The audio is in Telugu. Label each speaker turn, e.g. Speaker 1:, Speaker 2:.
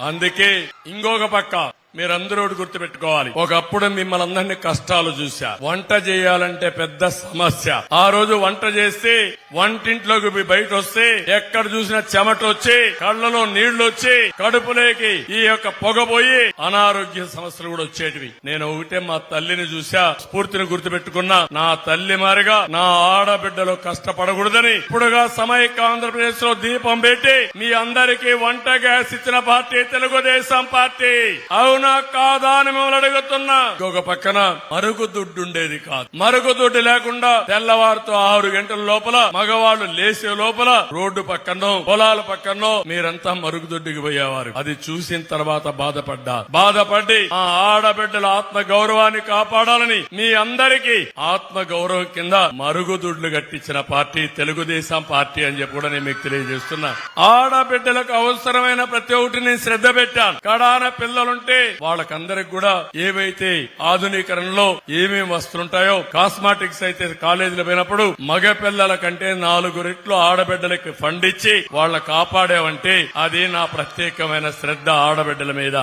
Speaker 1: అందుకే ఇంకొక పక్క. మీరందరూ గుర్తుపెట్టుకోవాలి. ఒకప్పుడు మిమ్మల్ని అందరినీ కష్టాలు చూశా. వంట చేయాలంటే పెద్ద సమస్య. ఆ రోజు వంట చేస్తే వంటింట్లోకి బయట వస్తే ఎక్కడ చూసినా చెమట వచ్చి కళ్ళలో నీళ్ళు వచ్చి కడుపులోకి ఈ యొక్క పొగ పోయి అనారోగ్య సమస్యలు కూడా వచ్చేటివి. నేను ఒకటే మా తల్లిని చూసా స్ఫూర్తిని గుర్తుపెట్టుకున్నా. నా తల్లి మారిగా నా ఆడబిడ్డలు కష్టపడకూడదని ఇప్పుడుగా సమైక్య ఆంధ్రప్రదేశ్లో దీపం పెట్టి మీ అందరికీ వంట గ్యాస్ ఇచ్చిన పార్టీ తెలుగుదేశం పార్టీ. అవును. కాదా అని మిమ్మల్ని అడుగుతున్నా. ఇంకొక పక్కన మరుగుదొడ్డు ఉండేది కాదు. మరుగుదొడ్డు లేకుండా తెల్లవారుతో ఆరు గంటల లోపల మగవాళ్ళు లేసే లోపల రోడ్డు పక్కనో పొలాల పక్కనో మీరంతా మరుగుదొడ్డికి పోయేవారు. అది చూసిన తర్వాత బాధపడ్డా. బాధపడి ఆ ఆడబిడ్డల ఆత్మ గౌరవాన్ని కాపాడాలని మీ అందరికీ ఆత్మ గౌరవం కింద మరుగుదొడ్లు కట్టించిన పార్టీ తెలుగుదేశం పార్టీ అని చెప్పి కూడా నేను మీకు తెలియజేస్తున్నా. ఆడబిడ్డలకు అవసరమైన ప్రతి ఒక్కటి నేను శ్రద్ధ పెట్టాను. కడాన పిల్లలుంటే వాళ్ళకందరికి కూడా ఏవైతే ఆధునీకరణలో ఏమేమి వస్తుంటాయో కాస్మాటిక్స్ అయితే కాలేజీలో పోయినప్పుడు మగ పిల్లల కంటే నాలుగు రెట్లు ఆడబిడ్డలకి ఫండ్ ఇచ్చి వాళ్ళ కాపాడావంటే అది నా ప్రత్యేకమైన శ్రద్ధ ఆడబిడ్డల మీద.